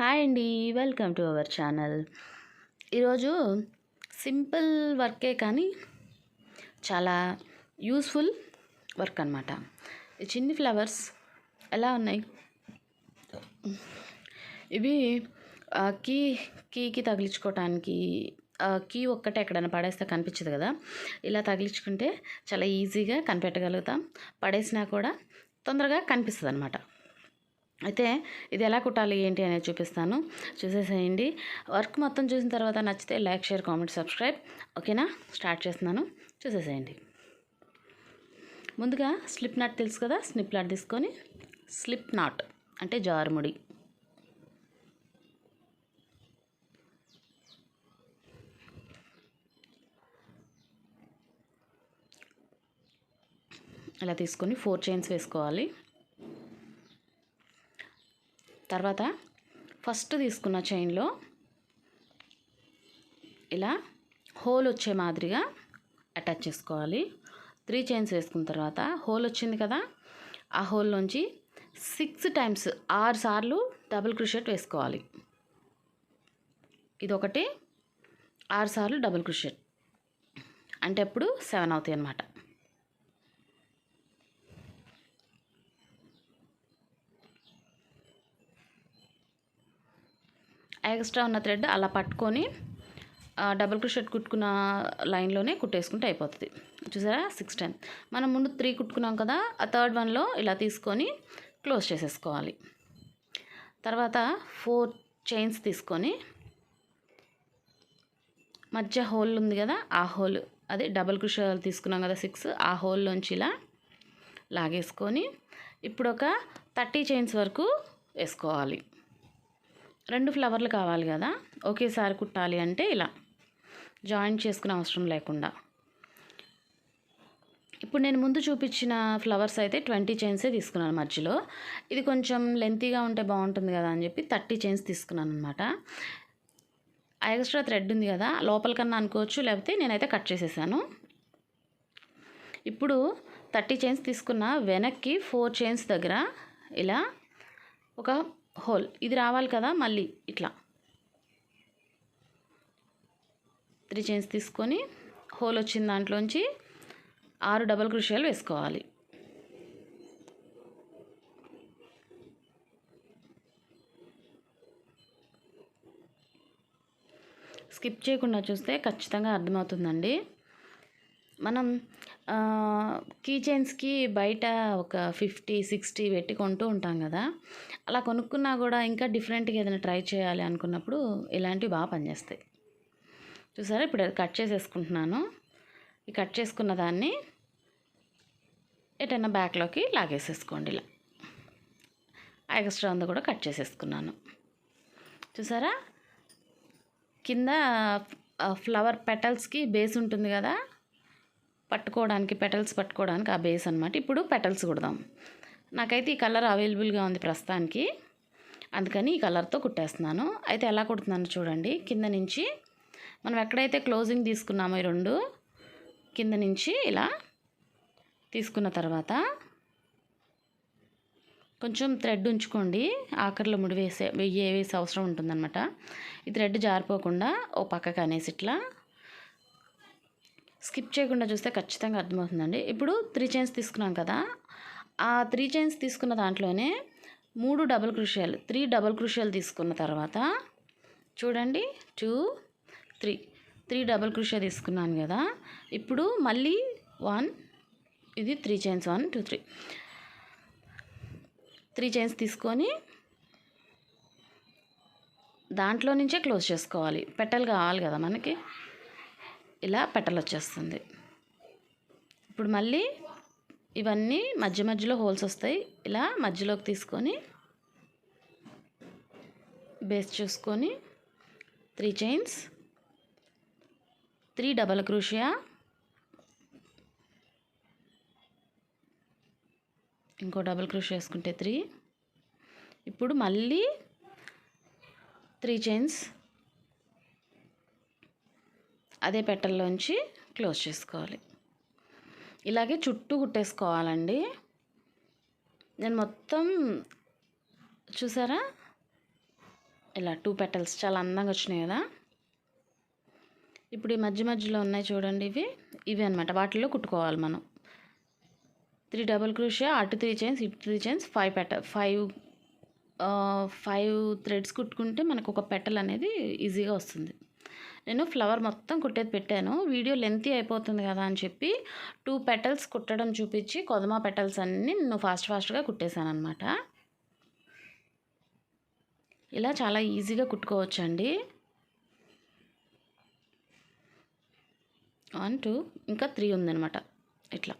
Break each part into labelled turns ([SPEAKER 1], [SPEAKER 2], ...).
[SPEAKER 1] Hi అండి welcome to our channel. ఈరోజు simple వర్కే కానీ చాలా యూస్ఫుల్ వర్క్ అనమాట చిన్ని ఫ్లవర్స్ ఎలా ఉన్నాయి? ఇవి కీ కీకి తగిలించుకోవటానికి కీ ఒక్కటే ఎక్కడైనా పడేస్తే కనిపించదు కదా. ఇలా తగిలించుకుంటే చాలా ఈజీగా కనిపెట్టగలుగుతాం. పడేసినా కూడా తొందరగా కనిపిస్తుంది అనమాట అయితే ఇది ఎలా కుట్టాలి ఏంటి అనేది చూపిస్తాను. చూసేసేయండి. వర్క్ మొత్తం చూసిన తర్వాత నచ్చితే లైక్ షేర్ కామెంట్ సబ్స్క్రైబ్. ఓకేనా? స్టార్ట్ చేస్తున్నాను. చూసేసేయండి. ముందుగా స్లిప్ నాట్ తెలుసు కదా? స్లిప్ నాట్ తీసుకొని స్లిప్ నాట్ అంటే జారుముడి. ఇలా తీసుకొని ఫోర్ చైన్స్ వేసుకోవాలి. తర్వాత ఫస్ట్ తీసుకున్న చైన్లో ఇలా హోల్ వచ్చే మాదిరిగా అటాచ్ చేసుకోవాలి. త్రీ చైన్స్ వేసుకున్న తర్వాత హోల్ వచ్చింది కదా ఆ హోల్లోంచి సిక్స్ టైమ్స్ ఆరు సార్లు డబుల్ క్రుషెట్ వేసుకోవాలి. ఇది ఒకటి ఆరు సార్లు డబుల్ క్రుషెట్ అంటే అప్పుడు సెవెన్ అవుతాయి అన్నమాట. ఎక్స్ట్రా ఉన్న థ్రెడ్ అలా పట్టుకొని డబుల్ క్రోషెట్ కుట్టుకున్న లైన్లోనే కుట్టేసుకుంటే అయిపోతుంది. చూసారా? సిక్స్ టైం మనం ముందు త్రీ కుట్టుకున్నాం కదా ఆ థర్డ్ వన్లో ఇలా తీసుకొని క్లోజ్ చేసేసుకోవాలి. తర్వాత ఫోర్ చైన్స్ తీసుకొని మధ్య హోల్ ఉంది కదా ఆ హోల్ అదే డబుల్ క్రోషెట్ తీసుకున్నాం కదా సిక్స్ ఆ హోల్లోంచి ఇలా లాగేసుకొని ఇప్పుడు ఒక థర్టీ చైన్స్ వరకు వేసుకోవాలి. రెండు ఫ్లవర్లు కావాలి కదా? ఒకేసారి కుట్టాలి అంటే ఇలా. జాయింట్ చేసుకునే అవసరం లేకుండా. ఇప్పుడు నేను ముందు చూపించిన ఫ్లవర్స్ అయితే ట్వంటీ చైన్సే తీసుకున్నాను మధ్యలో. ఇది కొంచెం లెంతీగా ఉంటే బాగుంటుంది కదా అని చెప్పి థర్టీ చైన్స్ తీసుకున్నాను అనమాట ఎక్స్ట్రా థ్రెడ్ ఉంది కదా లోపల కన్నా అనుకోవచ్చు లేకపోతే నేనైతే కట్ చేసేసాను. ఇప్పుడు థర్టీ చైన్స్ తీసుకున్న వెనక్కి ఫోర్ చైన్స్ దగ్గర ఇలా ఒక హోల్. ఇది రావాలి కదా మళ్ళీ ఇట్లా. త్రీ చైన్స్ తీసుకొని హోల్ వచ్చిన దాంట్లోంచి ఆరు డబల్ క్రుషియాలు వేసుకోవాలి. స్కిప్ చేయకుండా చూస్తే ఖచ్చితంగా అర్థమవుతుందండి. మనం కీ చైన్స్కి బయట ఒక ఫిఫ్టీ సిక్స్టీ పెట్టి కొంటూ ఉంటాం కదా. అలా కొనుక్కున్నా కూడా ఇంకా డిఫరెంట్గా ఏదైనా ట్రై చేయాలి అనుకున్నప్పుడు ఇలాంటివి బాగా పనిచేస్తాయి. చూసారా? ఇప్పుడు కట్ చేసేసుకుంటున్నాను. ఈ కట్ చేసుకున్న దాన్ని ఎటైనా బ్యాక్లోకి లాగేసేసుకోండి ఇలా. ఎక్స్ట్రా ఉంది కూడా కట్ చేసేసుకున్నాను. చూసారా? కింద ఫ్లవర్ పెటల్స్కి బేస్ ఉంటుంది కదా. పట్టుకోవడానికి పెటల్స్ పట్టుకోవడానికి ఆ బేస్ అనమాట ఇప్పుడు పెటల్స్ కుడదాం. నాకైతే ఈ కలర్ అవైలబుల్గా ఉంది ప్రస్తుతానికి. అందుకని ఈ కలర్తో కుట్టేస్తున్నాను. అయితే ఎలా కుడుతున్నాను చూడండి. కింద నుంచి మనం ఎక్కడైతే క్లోజింగ్ తీసుకున్నామో ఈ రెండు కింద నుంచి ఇలా తీసుకున్న తర్వాత కొంచెం థ్రెడ్ ఉంచుకోండి. ఆఖరిలో ముడి వేసే వెయ్యి వేసే అవసరం ఉంటుందన్నమాట. ఈ థ్రెడ్ జారిపోకుండా ఓ పక్కకు అనేసి ఇట్లా స్కిప్ చేయకుండా చూస్తే ఖచ్చితంగా అర్థమవుతుందండి. ఇప్పుడు త్రీ చైన్స్ తీసుకున్నాం కదా ఆ త్రీ చైన్స్ తీసుకున్న దాంట్లోనే మూడు డబుల్ క్రుషియాలు త్రీ డబుల్ క్రుషియాలు తీసుకున్న తర్వాత చూడండి two three three double crochet తీసుకున్నాను కదా ఇప్పుడు మళ్ళీ వన్ ఇది three chains one two three. Three chains తీసుకొని దాంట్లో నుంచే క్లోజ్ చేసుకోవాలి. పెట్టలు కావాలి కదా మనకి. ఇలా పెట్టలు వచ్చేస్తుంది ఇప్పుడు మళ్ళీ ఇవన్నీ మధ్య మధ్యలో హోల్స్ వస్తాయి. ఇలా మధ్యలోకి తీసుకొని బేస్ చూసుకొని three chains three double crochet ఇంకో డబల్ క్రూషియా వేసుకుంటే త్రీ. ఇప్పుడు మళ్ళీ త్రీ చైన్స్ అదే పెట్టల్లోంచి క్లోజ్ చేసుకోవాలి. ఇలాగే చుట్టూ కుట్టేసుకోవాలండి. నేను మొత్తం చూసారా? ఇలా టూ పెటల్స్ చాలా అందంగా వచ్చినాయి కదా. ఇప్పుడు ఈ మధ్య మధ్యలో ఉన్నాయి చూడండి ఇవి. ఇవి అనమాట వాటిల్లో కుట్టుకోవాలి మనం. త్రీ డబుల్ క్రూషియా అటు త్రీ చైన్స్ ఇటు త్రీ చైన్స్ ఫైవ్ పెట ఫైవ్ ఫైవ్ థ్రెడ్స్ కుట్టుకుంటే మనకు ఒక పెటల్ అనేది ఈజీగా వస్తుంది. నేను ఫ్లవర్ మొత్తం కుట్టేది పెట్టాను. వీడియో లెంతీ అయిపోతుంది కదా అని చెప్పి టూ పెటల్స్ కుట్టడం చూపించి కొదమా పెటల్స్ అన్నీ నేను ఫాస్ట్ ఫాస్ట్గా కుట్టేశాను అనమాట ఇలా చాలా ఈజీగా కుట్టుకోవచ్చండి. వన్ టూ ఇంకా త్రీ ఉందనమాట ఇట్లా.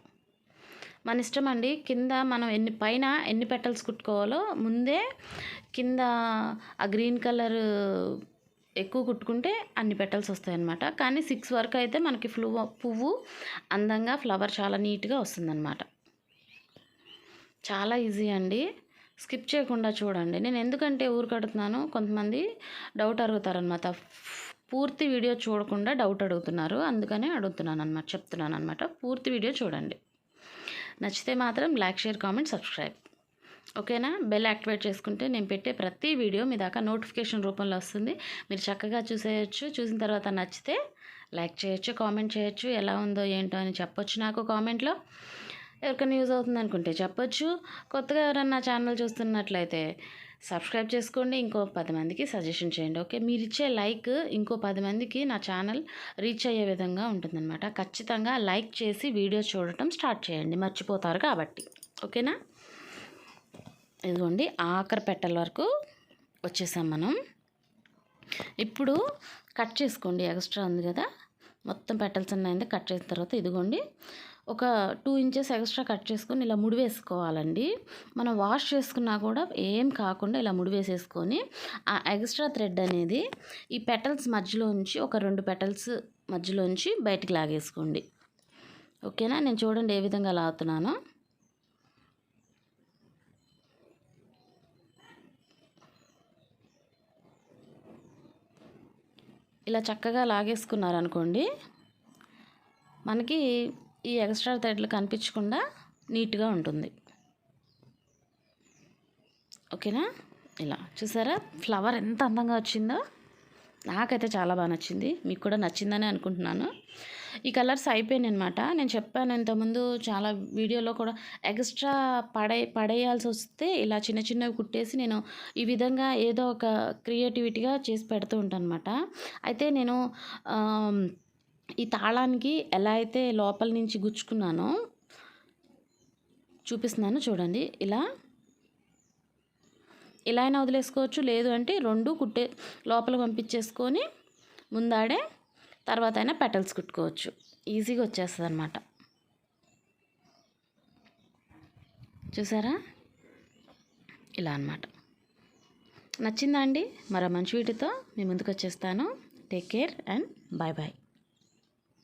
[SPEAKER 1] మన ఇష్టం అండి. కింద మనం ఎన్ని పైన ఎన్ని పెటల్స్ కుట్టుకోవాలో ముందే కింద ఆ గ్రీన్ కలర్ ఎక్కువ కుట్టుకుంటే అన్ని పెటల్స్ వస్తాయన్నమాట. కానీ సిక్స్ వరకు అయితే మనకి ఫ్లూ పువ్వు అందంగా ఫ్లవర్ చాలా నీట్గా వస్తుందన్నమాట. చాలా ఈజీ అండి. స్కిప్ చేయకుండా చూడండి. నేను ఎందుకంటే ఊరు కడుతున్నాను కొంతమంది డౌట్ అడుగుతారనమాట పూర్తి వీడియో చూడకుండా డౌట్ అడుగుతున్నారు. అందుకనే అడుగుతున్నాను అనమాట చెప్తున్నాను అనమాట పూర్తి వీడియో చూడండి. నచ్చితే మాత్రం లైక్ షేర్ కామెంట్ సబ్స్క్రైబ్ ఓకేనా? బెల్ యాక్టివేట్ చేసుకుంటే నేను పెట్టే ప్రతి వీడియో మీ దాకా నోటిఫికేషన్ రూపంలో వస్తుంది. మీరు చక్కగా చూసేయచ్చు. చూసిన తర్వాత నచ్చితే లైక్ చేయొచ్చు కామెంట్ చేయొచ్చు. ఎలా ఉందో ఏంటో అని చెప్పొచ్చు నాకు కామెంట్లో. ఎవరికైనా యూజ్ అవుతుంది అనుకుంటే చెప్పొచ్చు. కొత్తగా ఎవరన్నా ఛానల్ చూస్తున్నట్లయితే సబ్స్క్రైబ్ చేసుకోండి. ఇంకో పది మందికి సజెషన్ చేయండి. ఓకే? మీరు ఇచ్చే లైక్ ఇంకో పది మందికి నా ఛానల్ రీచ్ అయ్యే విధంగా ఉంటుందన్నమాట. ఖచ్చితంగా లైక్ చేసి వీడియో చూడటం స్టార్ట్ చేయండి. మర్చిపోతారు కాబట్టి. ఓకేనా? ఇదిగోండి ఆఖరి పెట్టల వరకు వచ్చేసాం మనం. ఇప్పుడు కట్ చేసుకోండి ఎక్స్ట్రా ఉంది కదా? మొత్తం పెట్టల్స్ ఉన్నాయండి కట్ చేసిన తర్వాత ఇదిగోండి ఒక టూ ఇంచెస్ ఎక్స్ట్రా కట్ చేసుకొని ఇలా ముడి వేసుకోవాలండి మనం వాష్ చేసుకున్నా కూడా ఏం కాకుండా ఇలా ముడి వేసేసుకొని ఆ ఎక్స్ట్రా థ్రెడ్ అనేది ఈ పెటల్స్ మధ్యలోంచి ఒక రెండు పెటల్స్ మధ్యలోంచి బయటికి లాగేసుకోండి. ఓకేనా? నేను చూడండి ఏ విధంగా లాగుతున్నానో. ఇలా చక్కగా లాగేసుకున్నారనుకోండి మనకి ఈ ఎక్స్ట్రా థ్రెడ్లు కనిపించకుండా నీట్గా ఉంటుంది. ఓకేనా? ఇలా చూసారా? ఫ్లవర్ ఎంత అందంగా వచ్చిందో నాకైతే చాలా బాగా నచ్చింది. మీకు కూడా నచ్చిందని అనుకుంటున్నాను. ఈ కలర్స్ అయిపోయినాయి అనమాట నేను చెప్పాను ఇంతకుముందు చాలా వీడియోలో కూడా ఎక్స్ట్రా పడే పడేయాల్సి వస్తే ఇలా చిన్న చిన్నవి కుట్టేసి నేను ఈ విధంగా ఏదో ఒక క్రియేటివిటీగా చేసి పెడుతూ ఉంటాను అనమాట అయితే నేను ఈ తాళానికి ఎలా అయితే లోపల నుంచి గుచ్చుకున్నానో చూపిస్తున్నాను చూడండి. ఇలా. ఇలా అయినా వదిలేసుకోవచ్చు. లేదు అంటే రెండు కుట్టే లోపల పంపించేసుకొని ముందాడే తర్వాత అయినా పెటల్స్ కుట్టుకోవచ్చు. ఈజీగా వచ్చేస్తుంది అనమాట చూసారా? ఇలా అనమాట నచ్చిందా అండి? మరో మంచి వీటితో మీ ముందుకు వచ్చేస్తాను take care and bye bye